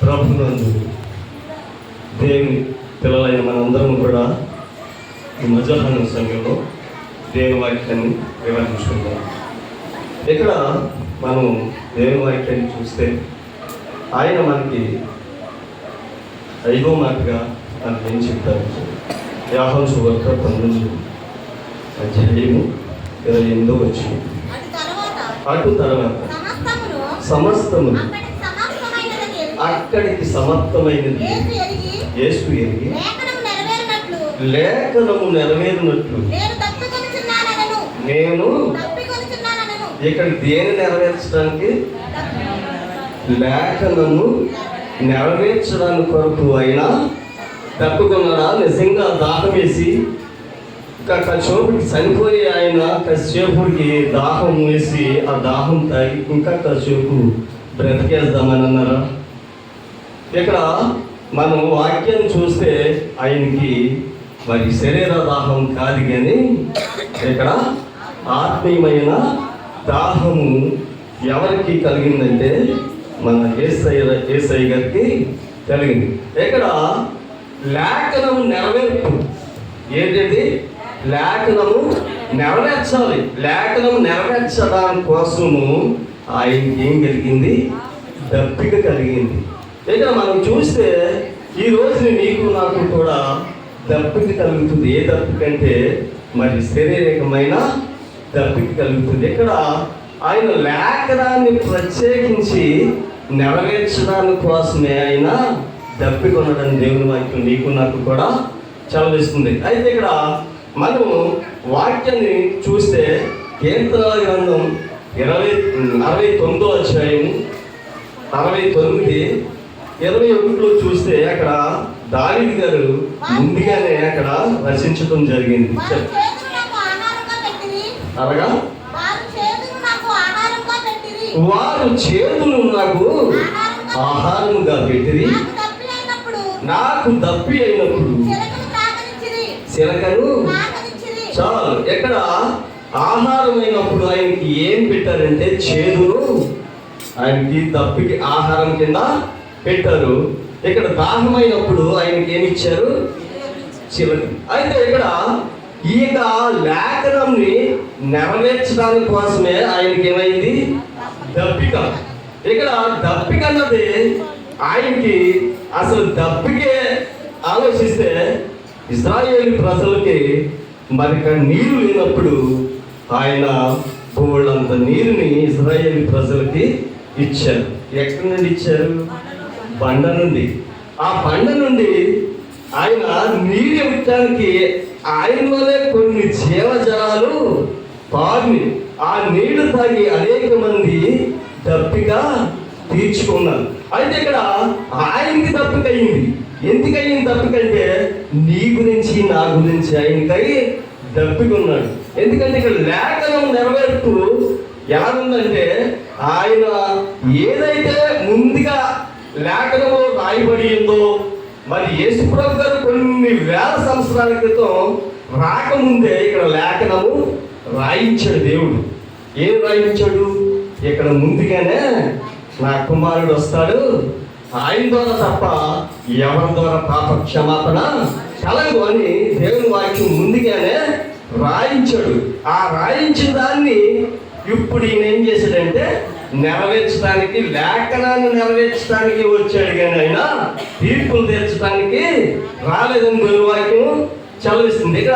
ప్రభునందు దేవుని పిల్లలైన మనందరం కూడా ఈ మధ్యాహ్నం సమయంలో దేవుని వాక్యాన్ని వివరించుకుందాం. ఇక్కడ మనం దేవుని వాక్యాన్ని చూస్తే ఆయన మనకి ఐదో మాటగా మనకి ఏం చెప్తారు? యాహం సువర్త పంతొమ్మిది అధ్యాయము ఇరవై ఎనిమిదో వచ్చి అటు తరువాత సమస్తము అక్కడికి సమర్థమైనది. యేసు ఎరిగి? లేఖనము నెరవేరినట్లు. నేను ఇక్కడ దేని నెరవేర్చడానికి? లేఖనము నెరవేర్చడానికి కొరకు అయినా తప్పుకున్నాడా? నిజంగా దాహం వేసి ఇంకా కసేపుడికి చనిపోయి ఆయన కసేపుడికి దాహం వేసి ఆ దాహం తాగి ఇంకా కాసేపు బ్రతికేద్దామని అన్నారా? ఇక్కడ మనం వాక్యం చూస్తే ఆయనకి మరి శరీర దాహం కాదు కానీ ఇక్కడ ఆత్మీయమైన దాహము ఎవరికి కలిగిందంటే మన ఏసై ఏసై గారికి కలిగింది. ఇక్కడ లేఖనం నెరవేర్పు. ఏంటంటే లేఖనము నెరవేర్చాలి. లేఖనం నెరవేర్చడానికి కోసము ఆయనకి ఏం కలిగింది? దప్పిక కలిగింది. ఇక్కడ మనం చూస్తే ఈ రోజు నీకు నాకు కూడా దప్పికి కలుగుతుంది. ఏ దప్పికంటే మరి శారీరకమైన దప్పికి కలుగుతుంది. ఇక్కడ ఆయన లేఖనాన్ని ప్రత్యేకించి నెరవేర్చడానికి కోసమే ఆయన దప్పికొనడం దేవుని వాక్యం నీకు నాకు కూడా చదివిస్తుంది. అయితే ఇక్కడ మనము వాక్యాన్ని చూస్తే కేంద్ర గ్రంథం ఇరవై అరవై తొమ్మిదో అధ్యాయం అరవై తొమ్మిది ఇరవై ఒకటిలో చూస్తే అక్కడ దావిది గారు ముందుగానే అక్కడ రచించడం జరిగింది. అనగా? వారు చేతులు నాకు ఆహారముగా పెట్టిరి. నాకు తప్పి అయినప్పుడు నాకు దప్పి అయినప్పుడు చిలకలు చాలు. ఎక్కడ? ఆహారం అయినప్పుడు ఆయనకి ఏం పెట్టారంటే చేదును ఆయనకి దప్పికి ఆహారం కింద పెట్టారు. ఇక్కడ దాహమైనప్పుడు ఆయనకి ఏమి ఇచ్చారు చివరి. అయితే ఇక్కడ ఈ యొక్క లేఖనంని నెరవేర్చడానికి కోసమే ఆయనకి ఏమైంది? దప్పిక. ఇక్కడ దప్పిక అన్నది ఆయనకి అసలు దప్పికే ఆలోచిస్తే ఇస్రాయేల్ ప్రజలకి మరి ఇక్కడ నీరు లేనప్పుడు ఆయన బోళ్ళంత నీరుని ఇజ్రాయేల్ ప్రజలకి ఇచ్చారు. ఎక్కడి నుండి ఇచ్చారు? బండ నుండి. ఆ బండ నుండి ఆయన నీరు ఇవ్వటానికి ఆయనలోనే కొన్ని జీవజలాలు పారిని. ఆ నీళ్ళు తాగి అనేక మంది దప్పిగా తీర్చుకున్నారు. అయితే ఇక్కడ ఆయనకి దప్పికయింది ఎందుకయ్యింది దప్పికంటే నీ గురించి నా గురించి ఆయనకై దప్పికున్నాడు ఎందుకంటే ఇక్కడ లేఖనం నెరవేరుతూ ఎలా ఉందంటే ఆయన ఏదైతే ముందుగా లేఖనంలో రాయబడి ఉందో మరి యేసుప్రభు గారు కొన్ని వేల సంవత్సరాల క్రితం రాకముందే ఇక్కడ లేఖనము రాయించాడు దేవుడు. ఏం రాయించాడు? ఇక్కడ ముందుగానే నా కుమారుడు వస్తాడు. ఆయన ద్వారా తప్ప ఎవరి ద్వారా పాప క్షమాపణ కలదు అని దేవుని వాక్యం ముందుగానే రాయించాడు. ఆ రాయించిన దాన్ని ఇప్పుడు ఈయన ఏం చేశాడంటే నెరవేర్చడానికి లేఖనాన్ని నెరవేర్చడానికి వచ్చాడు కానీ ఆయన తీర్పులు తీర్చడానికి రాలేదని దేవుని వాక్యం చదివిస్తుంది. ఇక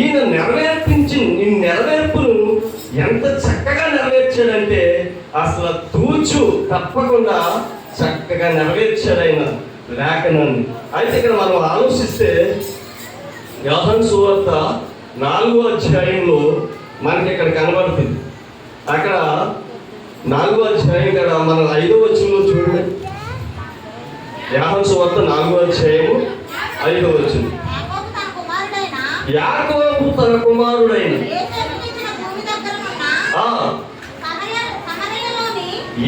ఈయన నెరవేర్పించి ఈ నెరవేర్పును ఎంత చక్కగా నెరవేర్చాడంటే అసలు తూచు తప్పకుండా చక్కగా నెరవేర్చాడు ఆయన లేఖనాన్ని. అయితే ఇక్కడ మనం ఆలోచిస్తే యోహన్ సువార్త నాలుగో అధ్యాయంలో మనకి ఇక్కడ కనబడుతుంది. అక్కడ నాలుగో అధ్యాయం ఇక్కడ మనం ఐదో వచ్చంలో చూడండి. యోహన్ సువార్త నాలుగో అధ్యాయము ఐదో వచ్చింది యాకోబు తన కుమారుడైన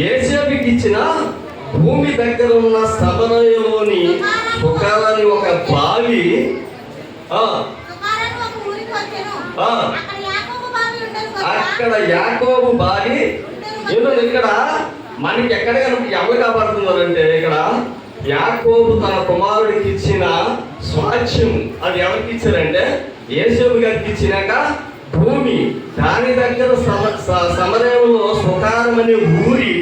ఏసేపుకి ఇచ్చిన భూమి దగ్గర ఉన్న సమరయంలోని ఒకరాని ఒక బావి ఆ అక్కడ యాకోబు బావి ఏదో ఇక్కడ మనకి ఎక్కడ కనుక ఎవరు కాపాడుతున్నారంటే ఇక్కడ యాకోబు తన కుమారుడికి ఇచ్చిన స్వాచ్యం అది ఎవరికి ఇచ్చారంటే యేసేపు గారికి ఇచ్చినాక భూమి. దాని దగ్గర సమ స- సమరయంలో సుకారం అనే ఊరి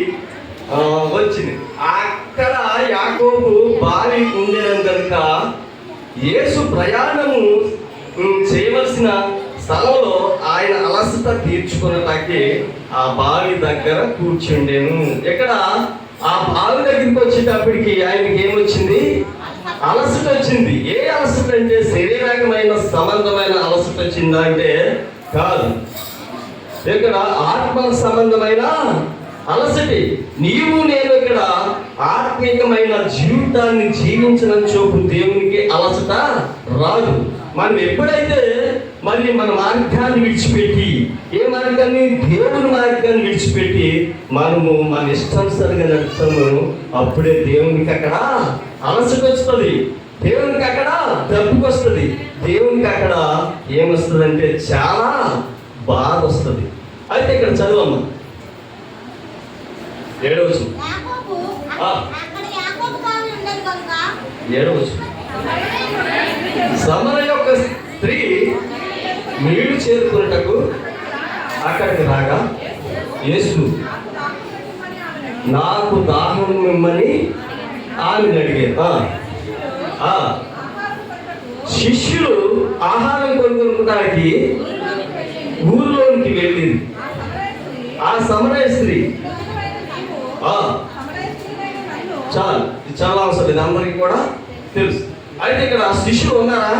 వచ్చింది. అక్కడ యాకోబు బావి ఉండేదని కనుక యేసు ప్రయాణము చేయవలసిన స్థలంలో ఆయన అలసట తీర్చుకున్నటానికి ఆ బావి దగ్గర కూర్చుండేను. ఇక్కడ ఆ బావి దగ్గరికి వచ్చేటప్పటికి ఆయనకి ఏమొచ్చింది? అలసట వచ్చింది. ఏ అలసట అంటే శరీరకమైన సంబంధమైన అలసట వచ్చిందా అంటే కాదు. ఇక్కడ ఆత్మ సంబంధమైన అలసటి. నీవు నేను ఇక్కడ ఆత్మీకమైన జీవితాన్ని జీవించిన చోపు దేవునికి అలసట రాదు. మనం ఎప్పుడైతే మళ్ళీ మన మార్గాన్ని విడిచిపెట్టి ఏ మార్గాన్ని? దేవుని మార్గాన్ని విడిచిపెట్టి మనము మన ఇష్టానుసారంగా నడుస్తాము అప్పుడే దేవునికి అక్కడ అలసట వస్తుంది. దేవునికి అక్కడ డబ్బుకి వస్తుంది. దేవునికి అక్కడ ఏమొస్తుందంటే చాలా బాధ వస్తుంది. అయితే ఇక్కడ చదువమ్మా. ఏడవచ్చు ఏడవచ్చు సమర నీళ్ళు చేరుకున్నటకు అక్కడికి రాగా యేసు నాకు దాహం మిమ్మల్ని ఆమెను అడిగారు. శిష్యులు ఆహారం కొనుక్కోవడానికి ఊరిలోనికి వెళ్ళింది. ఆ సమరయ స్త్రీ చాలు చాలా అవసరం ఇది అందరికీ కూడా తెలుసు. అయితే ఇక్కడ శిష్యులు ఉన్నారా?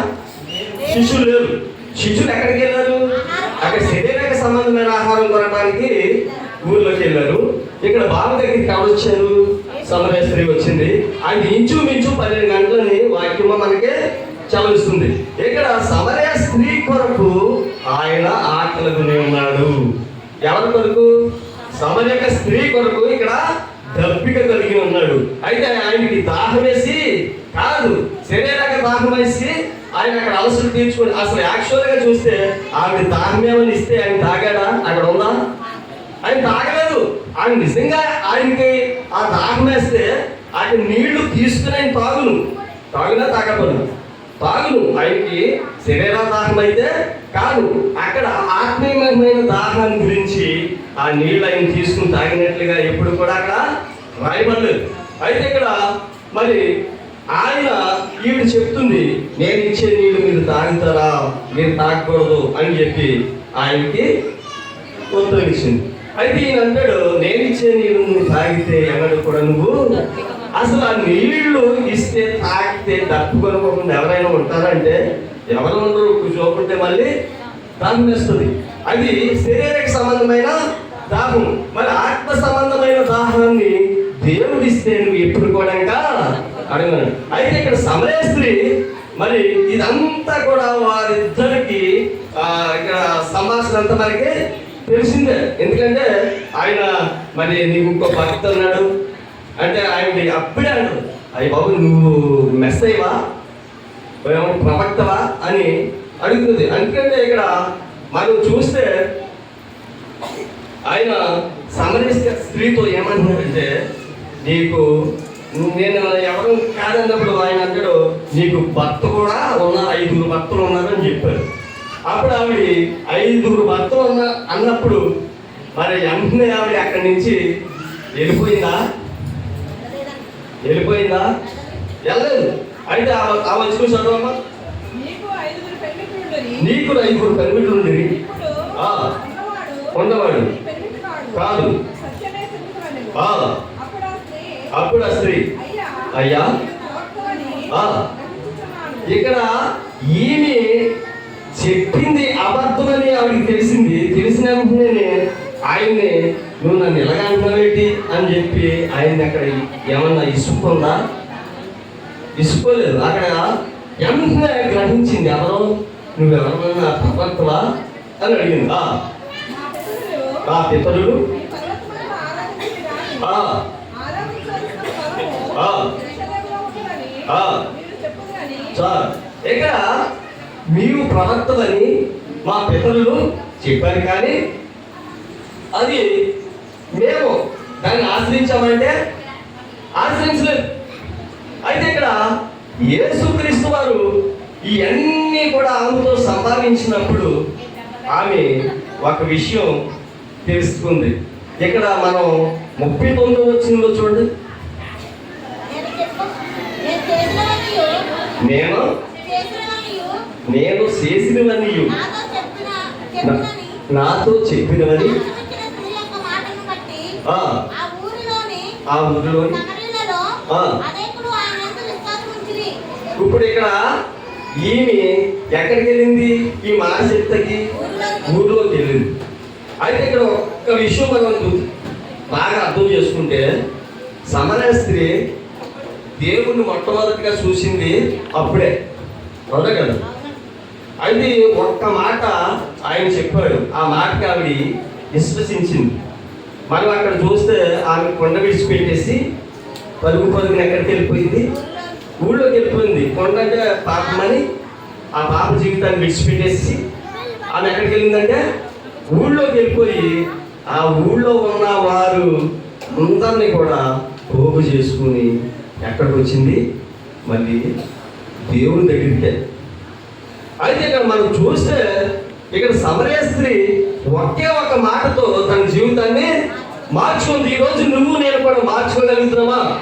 శిష్యులు లేరు. శిష్యులు ఎక్కడికి వెళ్ళారు అక్కడ శరీరానికి సంబంధమైన ఆహారం కొనడానికి ఊర్లోకి వెళ్ళారు ఇక్కడ బాబు దగ్గరికి కావచ్చారు సమరేశ్వరి వచ్చింది. ఆయన ఇంచుమించు పన్నెండు గంటలని వాక్యము మనకి చలవిస్తుంది ఇక్కడ సమరయ స్త్రీ కొరకు ఆయన ఆకలిగానే ఉన్నాడు. ఎవరి కొరకు? సమరక స్త్రీ కొరకు ఇక్కడ దప్పిక కలిగి ఉన్నాడు. అయితే ఆయనకి దాహం వేసి కాదు శరీరానికి దాహం వేసి ఆయన అక్కడ అలసలు తీర్చుకుని అసలు యాక్చువల్గా చూస్తే ఆవిడ తాగమేమని ఇస్తే ఆయన తాగాడా? అక్కడ ఉందా? ఆయన తాగలేదు. ఆయన నిజంగా ఆయనకి ఆ దాహం వేస్తే ఆయన నీళ్ళు తీసుకుని ఆయన తాగును. తాగునా తాగపడు తాగును. ఆయనకి శరీర దాహం అయితే కాదు. అక్కడ ఆత్మీయమైన దాహాన్ని గురించి ఆ నీళ్ళు ఆయన తీసుకుని తాగినట్లుగా ఎప్పుడు కూడా అక్కడ రాయబడలేదు. అయితే ఇక్కడ మరి ఆయన ఈవిడ చెప్తుంది నేను ఇచ్చే నీళ్ళు మీరు తాగుతారా మీరు తాగకూడదు అని చెప్పి ఆయనకి ఉత్తరం ఇచ్చింది. అయితే ఈయన అంటాడు నేను ఇచ్చే నీళ్ళు నువ్వు తాగితే ఎవరు కూడా నువ్వు అసలు ఆ నీళ్ళు ఇస్తే తాగితే డబ్బు కొనుక్కోకుండా ఎవరైనా ఉంటారంటే ఎవరు ఉండరు చూపుంటే మళ్ళీ దాహం వేస్తుంది. అది శరీరక సంబంధమైన దాహం. మరి ఆత్మ సంబంధమైన దాహాన్ని దేవుడు ఇస్తే నువ్వు ఎప్పుడు కూడా ఇంకా అడగను. అయితే ఇక్కడ సమరే స్త్రీ మరి ఇదంతా కూడా వారిద్దరికి ఇక్కడ సంభాషణ అంతా మనకి తెలిసిందే. ఎందుకంటే ఆయన మరి నీకు ఇంకో భక్తి ఉన్నాడు. అంటే ఆయన అప్పుడే అంటాడు అయ్యి బాబు నువ్వు మెస్ అయ్యవా? ప్రవక్తవా? అని అడుగుతుంది. ఎందుకంటే ఇక్కడ మనం చూస్తే ఆయన సమరస్య స్త్రీతో ఏమంటున్నాడంటే నీకు నేను ఎవరు కాదన్నప్పుడు ఆయన అంటాడు నీకు భర్త కూడా ఉన్న ఐదుగురు భర్తలు ఉన్నారని చెప్పారు అప్పుడు ఆవిడ ఐదుగురు భర్తలు ఉన్న అన్నప్పుడు మరి వెంటనే ఆవిడ అక్కడి నుంచి వెళ్ళిపోయిందా? వెళ్ళిపోయిందా? వెళ్ళలేదు. అయితే ఆ- ఆ వచ్చి చదవమ్మా. నీకు ఐదుగురు పెళ్ళిళ్ళు నీకు ఐదుగురు పెనిమిట్లు ఉండేవి ఇప్పుడు ఆ. ఉన్నవాడు ఉన్నవాడు. నీ పెళ్ళిళ్ళు కాడు. కాదు. అప్పుడు ఆ. స్త్రీ, అయ్యా. ఇక్కడ ఈమె చెప్పింది అబద్ధమని ఆవిడకి తెలిసింది. తెలిసిన వెంటనే ఆయన్ని నువ్వు నన్ను ఎలాగ అంటున్నావేంటి? అని చెప్పి ఆయన అక్కడ ఏమన్నా ఇసుకుందా ఇసుకోలేదు అక్కడ వెంటనే గ్రహించింది ఎవరు? నువ్వు ఎవరన్నా ప్రపంచవా అని అడిగింది. ఆ, మా సార్ ఇక్కడ మీరు ప్రవక్తలని మా పితరులు చెప్పారు కానీ అది మేము దాన్ని ఆశ్రయించామంటే ఆశ్రయించలేదు. యేసుక్రీస్తు వారు ఇవన్నీ కూడా ఆమెతో సంభావించినప్పుడు ఆమె ఒక విషయం తెలుసుకుంది. ఇక్కడ మనం ముప్పై తొమ్మిది వచ్చిందో చూడండి. నేను నేను చేసినవని నాతో చెప్పినవని ఆ. ఊరిలోని. ఇప్పుడు ఇక్కడ ఈమె ఎక్కడికి వెళ్ళింది? ఈ మానసికతకి ఊర్లోకి వెళ్ళింది. అయితే ఇక్కడ ఒక విషయం మనం బాగా అర్థం చేసుకుంటే సమరయ స్త్రీ దేవుణ్ణి మొట్టమొదటిగా చూసింది అప్పుడే. అవునా కదా? అయితే ఒక్క మాట ఆయన చెప్పాడు. ఆ మాటకి ఆవిడ విశ్వసించింది. మనం అక్కడ చూస్తే ఆమె కొండ విడిచిపెట్టేసి పరుగు పరుగున ఎక్కడికి వెళ్ళిపోయింది? ఊళ్ళోకి వెళ్ళిపోయింది. కొండగా పాపమని ఆ పాప జీవితాన్ని విడిచిపెట్టేసి ఆమె ఎక్కడికి వెళ్ళిందంటే ఊళ్ళోకి వెళ్ళిపోయి ఆ ఊళ్ళో ఉన్న వారు అందరినీ కూడా పోగు చేసుకుని ఎక్కడికి వచ్చింది మళ్ళీ దేవుని దగ్గరికే. అయితే ఇక్కడ మనం చూస్తే ఇక్కడ సమరయ స్త్రీ ఒకే ఒక మాటతో తన జీవితాన్ని మార్చుకుంది. ఈ రోజు నువ్వు నేను కూడా మార్చుకోగలుగుతున్నామా?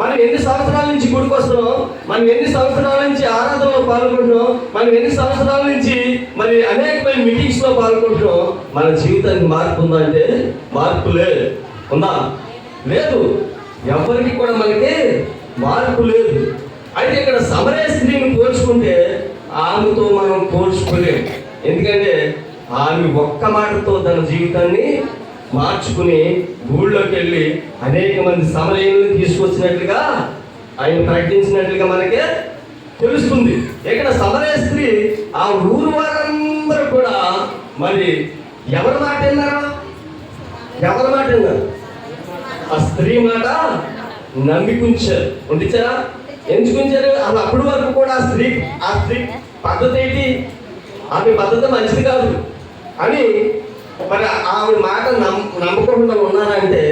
మనం ఎన్ని సంవత్సరాల నుంచి గుడికొస్తున్నాం మనం ఎన్ని సంవత్సరాల నుంచి ఆరాధనలో పాల్గొంటున్నాం? మనం ఎన్ని సంవత్సరాల నుంచి మరి అనేకమైన మీటింగ్స్లో పాల్గొంటున్నాం? మన జీవితానికి మార్పు ఉందా అంటే మార్పు లేదు ఉందా? లేదు. ఎవరికి కూడా మనకి మార్పు లేదు. అయితే ఇక్కడ సమరే స్త్రీని పోల్చుకుంటే ఆమెతో మనం పోల్చుకోలేం. ఎందుకంటే ఆమె ఒక్క మాటతో తన జీవితాన్ని మార్చుకుని ఊళ్ళోకి వెళ్ళి అనేక మంది సమరయులను తీసుకొచ్చినట్లుగా ఆయన ప్రకటించినట్లుగా మనకి తెలుస్తుంది. ఇక్కడ సమరే స్త్రీ ఆ ఊరు వారందరూ కూడా మరి ఎవరి మాట విన్నారా? ఎవరి మాట విన్నారు? ఆ స్త్రీ మాట నమ్మికుంచారు ఉండించారా ఎంచుకుంచారు అసలు అప్పటి వరకు కూడా ఆ స్త్రీ ఆ స్త్రీ పద్ధతి ఏంటి? ఆమె పద్ధతి మంచిది కాదు. అని మరి ఆమె మాట నమ్ నమ్మకుండా ఉన్నారంటే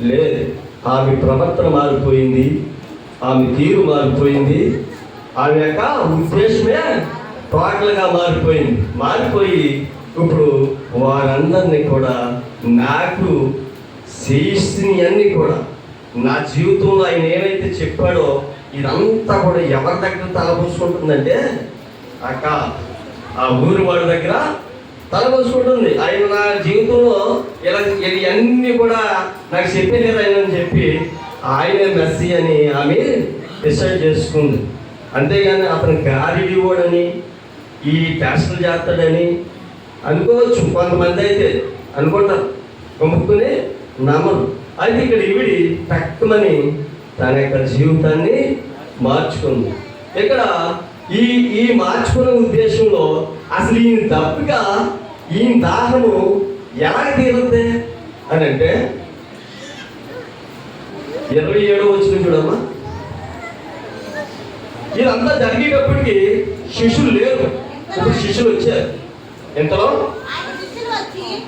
లేదు. ఆమె ప్రవర్తన మారిపోయింది. ఆమె తీరు మారిపోయింది. ఆమె యొక్క ఉద్దేశమే టోటల్గా మారిపోయింది. మారిపోయి ఇప్పుడు వారందరినీ కూడా నాకు చేయిస్తున్నవన్నీ కూడా నా జీవితంలో ఆయన ఏమైతే చెప్పాడో ఇదంతా కూడా ఎవరి దగ్గర తలపోసుకుంటుందంటే అక్క ఆ ఊరి వాడి దగ్గర తలపోసుకుంటుంది. ఆయన నా జీవితంలో ఇలా ఇవన్నీ కూడా నాకు చెప్పలేదు ఆయన అని చెప్పి ఆయనే మెస్సి అని ఆమె డిసైడ్ చేసుకుంది. అంతేగాని అతను గారి వాడని ఈ ట్యాక్సులు చేస్తాడని అనుకోవచ్చు. కొంతమంది అయితే అనుకుంటారు. గొమ్ముకుని నమ్మరు అయితే ఇక్కడ ఈవిడి తక్కువని తన యొక్క జీవితాన్ని మార్చుకుంది. ఇక్కడ ఈ ఈ మార్చుకునే ఉద్దేశంలో అసలు ఈయన తప్పుగా ఈయన దాహము ఎలా తీరుద్ది? అని అంటే ఇరవై ఏడో వచ్చిన చూడమ్మా. ఇదంతా జరిగేటప్పటికి శిష్యులు లేరు. ఇప్పుడు శిష్యులు వచ్చారు. ఎంతలో?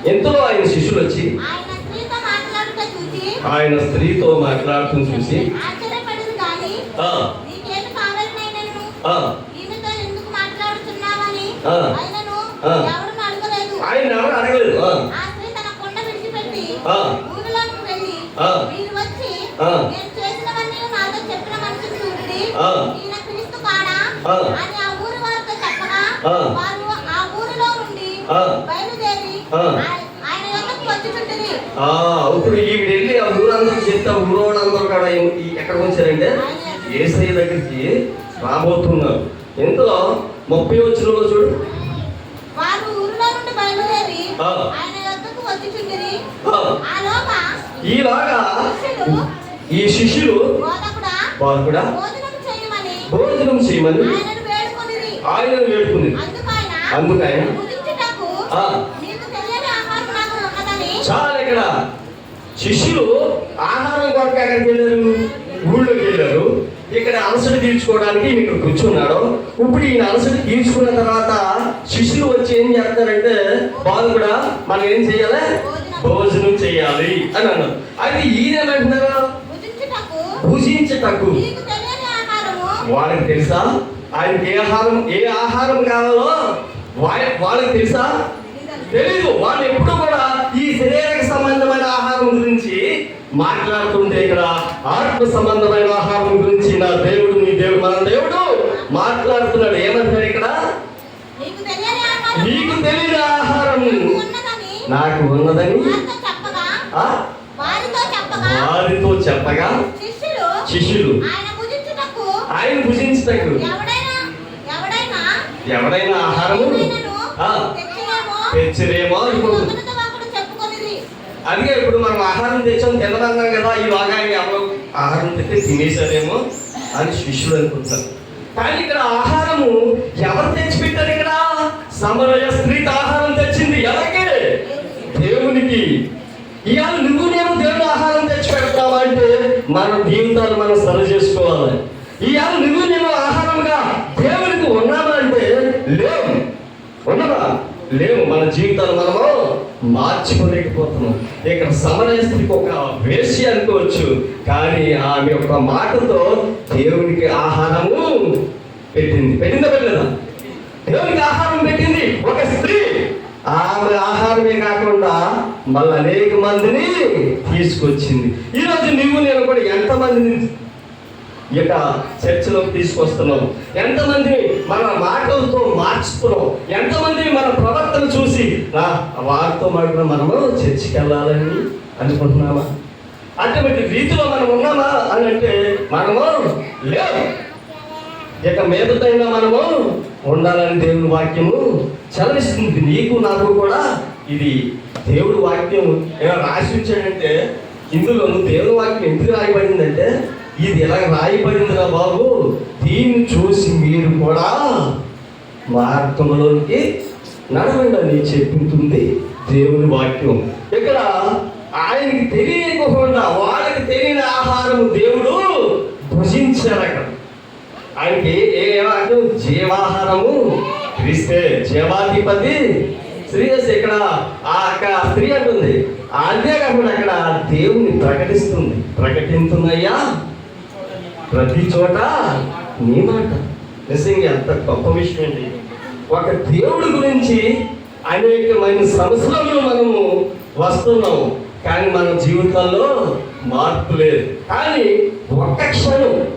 ఎంతలో ఆయన శిష్యులు వచ్చి ఆయన స్త్రీతో మాట్లాడుతూ చూసి ఆయన స్త్రీతో మాట్లాడుతూ చూసి ఆయన ఎవరు అడగలేదు? ఆ, ఊరిలో ఆ. బయలుదేరి ఆ. ఆయ- ఆయన యొక్కకు వచ్చుచుంటిరి ఆ, ఇప్పుడు ఈవిడ వెళ్ళి ఆ ఊరందరూ చెప్తే ఊరోళ్ళందరూ కూడా ఎక్కడికి వచ్చారంటే ఏసయ్య దగ్గరికి రాబోతున్నారు. ఎంతలో ముప్పై వచ్చినలో చూడు. ఆయన ఈలాగా ఈ శిష్యులు వారు కూడా భోజనం చేయమని ఆయనను వేడుకుంది అందుకైన చాలా ఇక్కడ శిష్యులు ఆహారం కొరకు ఎక్కడికి వెళ్ళారు? ఊళ్ళోకి వెళ్ళారు. ఇక్కడ అలసట తీర్చుకోవడానికి ఇక్కడ కూర్చున్నాడు. ఇప్పుడు ఈయన అలసట తీర్చుకున్న తర్వాత శిష్యులు వచ్చి ఏం చేస్తారంటే వాళ్ళు కూడా మనం ఏం చేయాలి? భోజనం చేయాలి అని అన్నారు. అయితే ఈయన ఏమంటున్నారు భుజించుటకు. వాళ్ళకి తెలుసా? ఆయనకి ఏ ఆహారం ఏ ఆహారం కావాలో వాళ్ళకి తెలుసా? తెలీదు. వాళ్ళు ఎప్పుడు కూడా ఈ శరీరక సంబంధమైన ఆహారం గురించి మాట్లాడుతుంటే ఇక్కడ ఆత్మ సంబంధమైన ఆహారం గురించి నా దేవుడు నీ దేవుడు మన దేవుడు మాట్లాడుతున్నాడు. ఏమంటారు ఇక్కడ? నీకు తెలియని ఆహారం నీకు ఉన్నదని వారితో చెప్పగా? శిష్యులు ఆయన భుజించుటకు ఎవడైనా ఆహారము? తెచ్చిరేమో చెప్పుకొనిది అందుకే ఇప్పుడు మనం ఆహారం తెచ్చాం తినదన్నాం కదా ఈ భాగాన్ని ఎవరు ఆహారం తెస్తే తినేసారేమో అని శిష్యుడు అనుకుంటారు. కానీ ఇక్కడ ఆహారము ఎవరు తెచ్చిపెట్టారు ఇక్కడ? సమరయ స్త్రీ ఆహారం తెచ్చింది ఎవరికి? దేవునికి. ఇవాళ నువ్వు నేను దేవుడు ఆహారం తెచ్చి పెడతావా అంటే మన జీవితాలు మనం సరి చేసుకోవాలి. ఇవాళ నువ్వు నేను ఆహారంగా దేవునికి ఉన్నామా అంటే లేవు. ఉన్నదా? లేవు. మన జీవితాలు మనము మార్చుకోలేకపోతున్నాం. ఇక్కడ సమరయ స్త్రీకి ఒక వేసి అనుకోవచ్చు. కానీ ఆమె యొక్క మాటతో దేవునికి ఆహారము పెట్టింది. పెట్టిందా పెట్టలేదా? దేవునికి ఆహారం పెట్టింది. ఒక స్త్రీ. ఆమె ఆహారమే కాకుండా మళ్ళీ అనేక మందిని తీసుకొచ్చింది. ఈరోజు నువ్వు నేను కూడా ఎంతమందిని ఈ యొక్క చర్చలోకి తీసుకొస్తున్నాం ఎంతమందిని మన మాటలతో మార్చుతున్నాం ఎంతమందిని మన ప్రవర్తన చూసి "రా, వారితో మాట్లాడిన మనము చర్చికి వెళ్ళాలని అనుకుంటున్నామా? అటువంటి రీతిలో మనం ఉన్నామా అని అంటే మనము లేవు ఇక మీదటైనా మనము ఉండాలని దేవుని వాక్యము చదివిస్తుంది నీకు నాకు కూడా ఇది దేవుడి వాక్యం ఏమైనా రాసి ఉంచాడంటే ఇందులో దేవుని వాక్యం ఎందుకు రాయబడిందంటే ఇది ఇలా రాయబడిందిరా బాబు? దీన్ని చూసి మీరు కూడా మార్గంలోనికి నడవండి చెప్పుతుంది చెప్తుంది దేవుని వాక్యం. ఇక్కడ ఆయనకి తెలియకుండా వాళ్ళకి తెలియని ఆహారం దేవుడు భుజించారు అక్కడ ఆయనకి ఏ వాక్యం? జీవాహారము. క్రీస్తే జీవాధిపతి. శ్రీయస్ ఇక్కడ ఆ అక్క స్త్రీ అంటుంది. అంతేకాకుండా అక్కడ దేవుని ప్రకటిస్తుంది. ప్రకటిస్తుందయ్యా ప్రతి చోట నీ మాట. నిజంగా ఎంత గొప్ప విషయం అండి. ఒక దేవుడి గురించి అనేకమైన సంవత్సరంలో మనము వస్తున్నాము. కానీ మన జీవితాల్లో మార్పు లేదు. కానీ ఒక్క క్షణం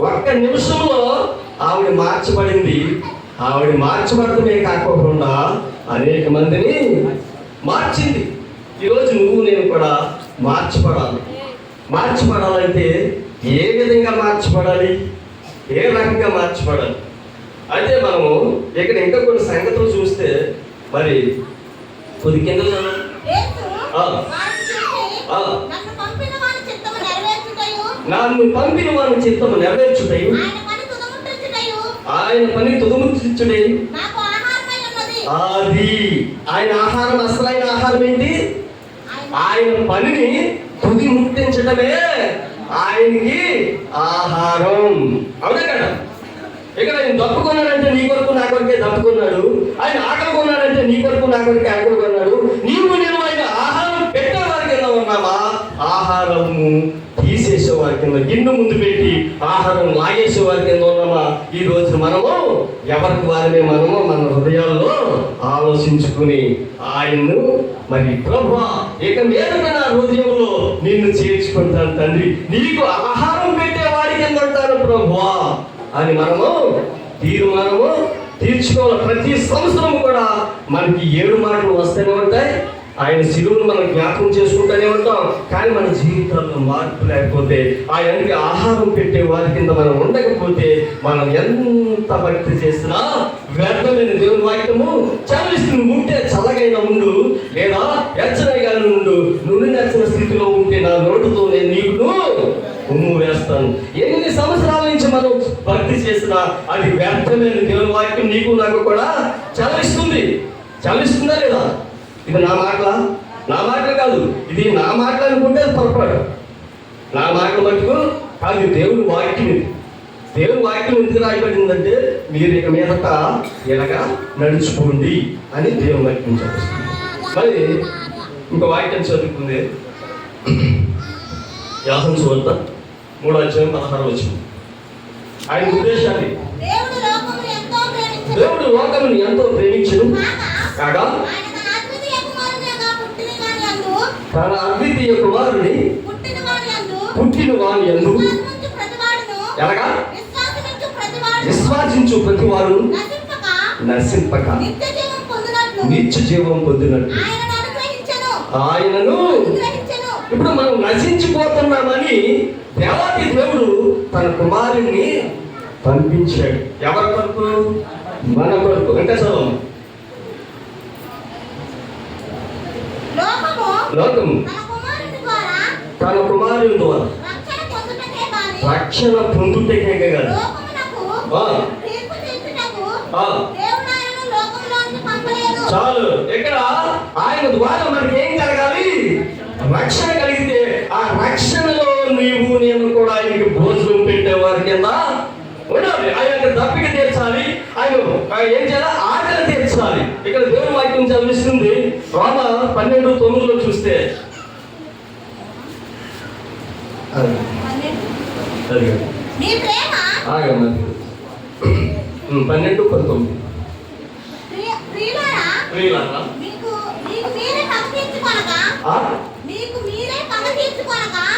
ఒక్క నిమిషంలో ఆవిడ మార్చబడింది. ఆవిడ మార్చబడటమే కాకుండా అనేక మందిని మార్చింది. ఈరోజు నువ్వు నేను కూడా మార్చబడాలి. మార్చబడాలంటే ఏ విధంగా మార్చబడాలి? ఏ రకంగా మార్చబడాలి? అయితే మనము ఇక్కడ ఇంకా కొన్ని సంగతులు చూస్తే మరి కొద్ది కింద. నన్ను పంపిన వారి చిత్తము నెరవేర్చుటయు. ఆయన పని తుదముచ్చుడే అది. ఆయన ఆహారం అసలైన ఆహారం ఏంటి? ఆయన పనిని తుది ముట్టించడమే ఆయనకి ఆహారం. అవునా కదా? ఇక్కడ ఆయన దప్పుకున్నాడంటే నీ కొరకు నా కొరికే దప్పుకున్నాడు ఆయన ఆకలి కొన్నాడంటే నీ కొరకు నా కొరికే ఆకలి కొన్నాడు. నీవు నేను ఆయన ఆహారం పెట్టే వారి కింద ఉన్నామా? ఆహారము తీసేసే వారి కింద గిన్నె ముందు పెట్టి ఆహారం లాగేసే వారి కింద ఉన్నామా? ఈ రోజు మనము ఎవరికి వారిని మనము? మన హృదయాల్లో ఆలోచించుకుని ఆయన్ను మరి ప్రభా ఇక మీదట నా హృదయంలో నిన్ను చేర్చుకుంటాను తండ్రి. నీకు ఆహారం పెట్టే వారి కింద ఉంటాను ప్రభా. అని మనము తీర్మానము తీర్చుకోవాలి. ప్రతి సంవత్సరం కూడా మనకి ఏడు మాటలు వస్తూనే ఉంటాయి. ఆయన శిలువును మనం జ్ఞాపకం చేసుకుంటూనే ఉంటాం. కానీ మన జీవితాల్లో మార్పు లేకపోతే ఆయనకి ఆహారం పెట్టే వారి కింద మనం ఉండకపోతే మనం ఎంత భక్తి చేసినా వ్యర్థమైన దేవుని వాక్యము చదివిస్తుంది ఉంటే చల్లగైన ఉండు. లేదా ఎచ్చనగా ఉండు. నుండి నచ్చిన స్థితిలో ఉంటే నా నోటుతో నేను నీకు ఉమ్ము వేస్తాను. ఎన్ని సంవత్సరాలు నుంచి మనం భక్తి చేసినా అది వ్యర్థమైన దేవుని వాక్యం నీకు నాకు కూడా చదివిస్తుంది చదివిస్తుందా లేదా? ఇది నా మాటల? నా మాటలు కాదు. ఇది నా మాటలు అనుకుంటే అది పొరపాటు. నా మాటలు మటుకు కాదు దేవుని వాక్యం ఇది. దేవుని వాక్యం ఎందుకు రాయబడిందంటే మీరు ఇక మీదట ఇలాగా నడుచుకోండి అని దేవుని వాక్యం చదువుతుంది మరి ఇంకో వాక్యం చదువుకుంది. యాసం సువార్త మూడో అధ్యాయం పదహారు వచ్చింది ఆయన ఉద్దేశాన్ని దేవుడు లోకమును ఎంతో ప్రేమించెను. కాగా తన అద్వితీయ కుమారుని పుట్టిన వాని ఎందు ఎలాగా? విశ్వాసించు ప్రతి వారు నశింపక. నశింపక నిత్య జీవం పొందినట్టు ఆయనను. ఇప్పుడు మనం నశించిపోతున్నామని దేవాది దేవుడు తన కుమారుణ్ణి పంపించాడు. ఎవరి కొరకు మన కొరకు అంటే చదవం లోకము లోకము. తన కుమారుని ద్వారా తన కుమారుని ద్వారా. రక్షణ పొందుటకే కదా. చాలు. ఇక్కడ ఆయన ద్వారా మనకి ఏం కలగాలి రక్షణ కలిగితే ఆ రక్షణలో నీవు నేను కూడా ఆయనకి భోజనం పెట్టేవారి కింద ఉండాలి. ఆయన దప్పిక తీర్చాలి. ఆయన ఏం చేయాలి? ఆకలి తీర్చాలి. ఇక్కడ దేవుని వాక్యం చదివిస్తుంది. రోమ పన్నెండు తొమ్మిదిలో చూస్తే. పన్నెండు పంతొమ్మిది ప్రియ- ప్రియులారా, ప్రియులారా, మీకు మీకు మీరే పగ తీర్చుకొనక ఆ, మీకు మీరే పగ తీర్చుకొనక మీకు మీరే పగ తీర్చుకొనక ఆ,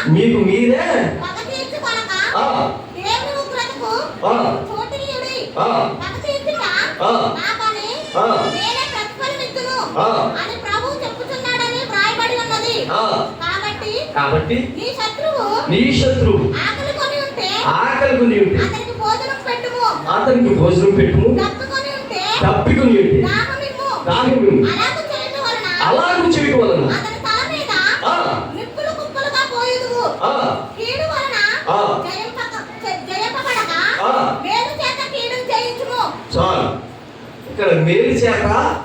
దేవుని ఉగ్రతకు ఆ, చోటీయుడి. ఆ, పగ తీర్చుట ఆ. నా పని ఆ. నేనే ప్రతిఫలమిత్తును ఆ. అని ప్రభువు చెప్పుచున్నాడని వ్రాయబడి ఉన్నది. ఆ. కాబట్టి కాబట్టి నీ శత్రువు నీ శత్రువు ఆకలి కొని ఉంటే ఆకలికొని ఉంటే అతనికి భోజనం పెట్టుము. అతనికి భోజనం పెట్టుము. తప్పుకొని ఉంటే తప్పికొని ఉంటే దాహమిమ్ము దాహము అలాగూ చేయటం వలన అలాగూ చేయటం వలన అతని తల మీద ఆ. నిప్పులు కుప్పలుగా పోయేదువు ఆ, కీడు వలన ఆ. జయింపక- జ- జయింపబడక ఆ. మేలు చేత కీడును జయించుము చాలు ఇక్కడ మేలు చేత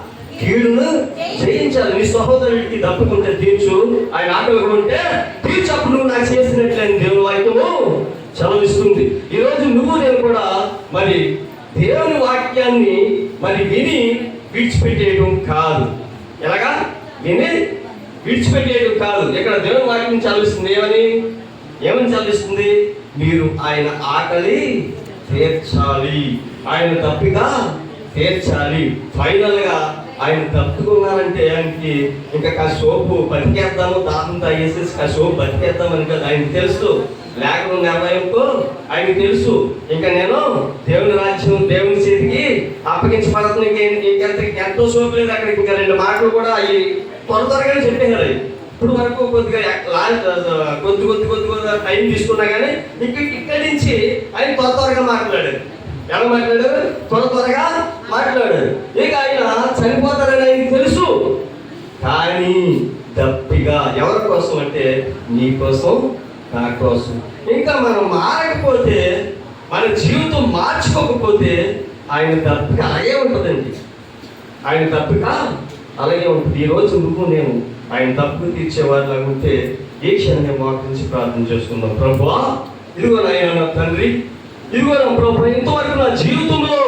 కీడును జయించాలి. నీ సహోదరుడికి దప్పుకుంటే తీర్చు. ఆయన ఆకలి ఉంటే తీర్చు. అప్పుడు నువ్వు నాకు చేసినట్లయిన దేవుని వాక్యము చలవిస్తుంది ఈరోజు నువ్వు నేను కూడా మరి దేవుని వాక్యాన్ని మరి విని విడిచిపెట్టేయడం కాదు. ఎలాగా? విని విడిచిపెట్టేయడం కాదు. ఇక్కడ దేవుని వాక్యం చదివిస్తుంది ఏమని? ఏమని చదివిస్తుంది? మీరు ఆయన ఆకలి తీర్చాలి. ఆయన తప్పిగా తీర్చాలి ఫైనల్గా ఆయన తప్పుకున్నారంటే ఆయనకి ఇంకా కాసేపు బతికేద్దాము దాహం తాగేసేసి కాసేపు బతికేద్దామని కదా. ఆయన తెలుసు లేఖను నిర్ణయంతో ఆయనకి తెలుసు. ఇంకా నేను దేవుని రాజ్యం దేవుని చేతికి అప్పగించబడుతుంది ఇంకెంత ఎంతో సోపు లేదు అక్కడ ఇంకా రెండు మాటలు కూడా అవి త్వర త్వరగానే చెప్పేశారు. ఇప్పుడు వరకు కొద్దిగా లా- కొద్ది కొద్ది కొద్ది కొద్దిగా టైం తీసుకున్నా కానీ ఇంక ఇక్కడి నుంచి ఆయన త్వర త్వరగా మాట్లాడారు. ఎలా మాట్లాడారు? త్వర త్వరగా మాట్లాడారు. ఇక ఆయన చనిపోతారని ఆయనకి తెలుసు. కానీ దప్పిగా ఎవరి కోసం అంటే నీ కోసం నా కోసం. ఇంకా మనం మారకపోతే మన జీవితం మార్చుకోకపోతే ఆయన దప్పిక అలాగే ఉంటుందండి. ఆయన దప్పిక అలాగే ఉంటుంది. ఈ రోజు నువ్వు నేను ఆయన తప్పు తీర్చేవారిలా ఉంటే ఏ క్షణమే నుంచి ప్రార్థన చేసుకుందాం. ప్రభు ఇదిగో నాయన తండ్రి ఇదిగో ప్రభు ఇంతవరకు నా జీవితంలో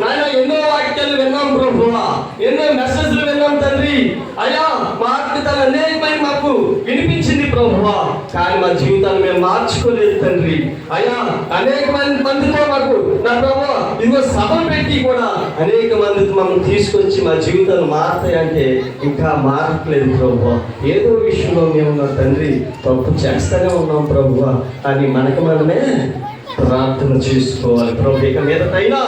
నాయన ఎన్నో వాక్యాలు విన్నాం ప్రభువా ఎన్నో మెసేజ్లు విన్నాం తండ్రి. అయ్యా మా ఆత్మీయతలు అనేకమైన మాకు వినిపించింది ప్రభువా కానీ మా జీవితాన్ని మేము మార్చుకోలేదు తండ్రి. అయ్యా అనేక మంది మందితో మాకు నా ప్రభు ఇదిగో సభలు పెట్టి కూడా అనేక మంది మమ్మల్ని తీసుకొచ్చి మా జీవితాలు మారుతాయంటే ఇంకా మారట్లేదు ప్రభు. ఏదో విషయంలో మేము నా తండ్రి తప్పు చేస్తూనే ఉన్నాం ప్రభు. అని మనకు మనమే ప్రార్థన చేసుకోవాలి. ప్రభు ఇక మీదటైనా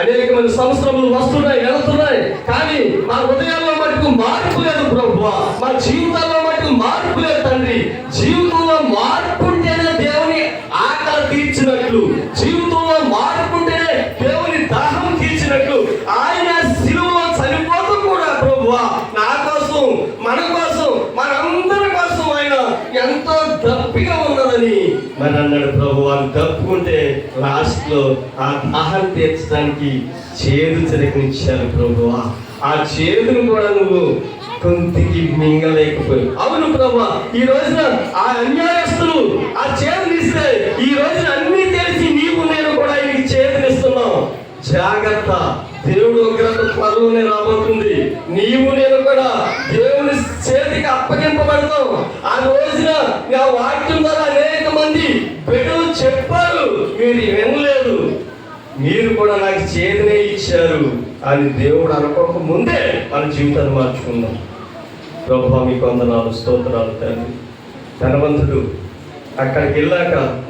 అనేక మంది సంవత్సరములు వస్తున్నాయి వెళుతున్నాయి కానీ మా హృదయాల్లో మటుకు మార్పు లేదు ప్రభు మా జీవితాల్లో మటుకు మార్పు లేదు తండ్రి. జీవితంలో మార్పు ఉంటేనే దేవుని ఆకలి తీర్చినట్లు జీవితంలో మార్పు ఉంటేనే దేవుని దాహం తీర్చినట్లు. ఆయన శిలువలో చనిపోతూ కూడా ప్రభు నా కోసం మన కోసం మనందరి కోసం ఆయన ఎంతో దప్పిగా ఉన్నదని మరి అన్నాడు ప్రభు వాళ్ళు తప్పుకుంటే లాస్ట్లో ఆ దాహం తీర్చడానికి చేదు చిరకనిచ్చారు ప్రభువా ఆ చేదును కూడా నువ్వు కొంతకి మింగలేకపోయి అవును ప్రభు ఈ రోజున ఆ అన్యాయస్తులు ఆ చేతునిస్తే ఈ రోజున అన్ని తెలిసి నీవు నేను కూడా ఆయనకి చేతునిస్తున్నాం జాగ్రత్త. దేవుడు ఉగ్రత త్వరలోనే రాబోతుంది. నీవు నేను కూడా దేవుని చేతికి అప్పగింపబడతావు. ఆ రోజున నా వాక్యం ద్వారా అనేక మంది బిడ్డలు చెప్పారు. మీరు వినలేదు. మీరు కూడా నాకు చేతినే ఇచ్చారు. అని దేవుడు అనుకోక ముందే మన జీవితాన్ని మార్చుకుందాం. ప్రభావ మీకు వందనాలు స్తోత్రాలు తండ్రి. ధనవంతుడు అక్కడికి వెళ్ళాక